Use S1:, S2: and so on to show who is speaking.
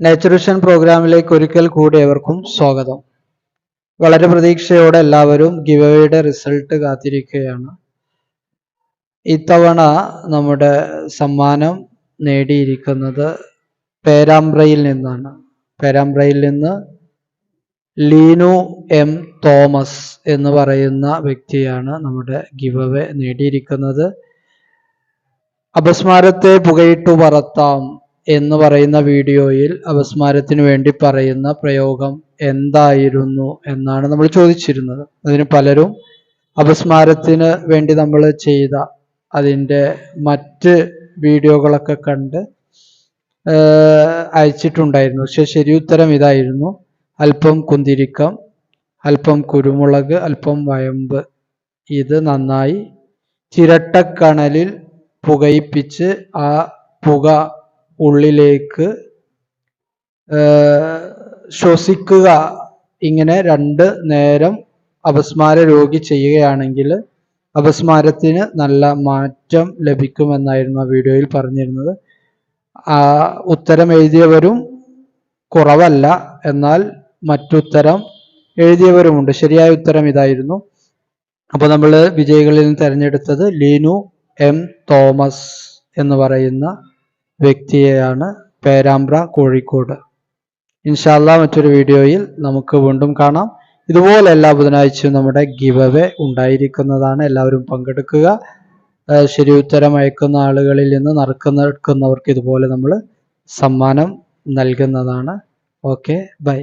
S1: Nature vision പ്രോഗ്രാമിലേക്ക് ഒരിക്കൽ കൂടി ഏവർക്കും സ്വാഗതം. വളരെ പ്രതീക്ഷയോടെ എല്ലാവരും ഗിവയുടെ റിസൾട്ട് കാത്തിരിക്കുകയാണ്. ഇത്തവണ നമ്മുടെ സമ്മാനം നേടിയിരിക്കുന്നത് പേരാമ്പ്രയിൽ നിന്നാണ്. പേരാമ്പ്രയിൽ നിന്ന് ലീനു എം തോമസ് എന്ന് പറയുന്ന വ്യക്തിയാണ് നമ്മുടെ ഗിവവേ നേടിയിരിക്കുന്നത്. അപസ്മാരത്തെ പുകയിട്ടു പറത്താം എന്ന് പറയുന്ന വീഡിയോയിൽ അപസ്മാരത്തിന് വേണ്ടി പറയുന്ന പ്രയോഗം എന്തായിരുന്നു എന്നാണ് നമ്മൾ ചോദിച്ചിരുന്നത്. അതിന് പലരും അപസ്മാരത്തിന് വേണ്ടി നമ്മൾ ചെയ്ത അതിന്റെ മറ്റ് വീഡിയോകളൊക്കെ കണ്ട് അയച്ചിട്ടുണ്ടായിരുന്നു. പക്ഷെ ശരി ഉത്തരം ഇതായിരുന്നു. അല്പം കുന്തിരിക്കം അല്പം കുരുമുളക് അല്പം വയമ്പ്. ഇത് നന്നായി ചിരട്ടക്കണലിൽ പുകയിപ്പിച്ച് ആ പുക ഉള്ളിലേക്ക് ശ്വസിക്കുക. ഇങ്ങനെ രണ്ട് നേരം അപസ്മാര രോഗി ചെയ്യുകയാണെങ്കിൽ അപസ്മാരത്തിന് നല്ല മാറ്റം ലഭിക്കുമെന്നായിരുന്നു ആ വീഡിയോയിൽ പറഞ്ഞിരുന്നത്. ഉത്തരം എഴുതിയവരും കുറവല്ല. എന്നാൽ മറ്റുത്തരം എഴുതിയവരുമുണ്ട്. ശരിയായ ഉത്തരം ഇതായിരുന്നു. അപ്പോൾ നമ്മൾ വിജയികളിൽ നിന്ന് തിരഞ്ഞെടുത്തത് ലീനു എം തോമസ് എന്ന് പറയുന്ന വ്യക്തിയെയാണ് പേരാമ്പ്ര കോഴിക്കോട്. ഇൻഷാല്ല മറ്റൊരു വീഡിയോയിൽ നമുക്ക് വീണ്ടും കാണാം. ഇതുപോലെ എല്ലാ ബുധനാഴ്ചയും നമ്മുടെ ഗിവവേ ഉണ്ടായിരിക്കുന്നതാണ്. എല്ലാവരും പങ്കെടുക്കുക. ശരി ഉത്തരം അയക്കുന്ന ആളുകളിൽ നിന്ന് നറുക്കുന്ന എടുക്കുന്നവർക്ക് ഇതുപോലെ നമ്മൾ സമ്മാനം നൽകുന്നതാണ്. Okay bye.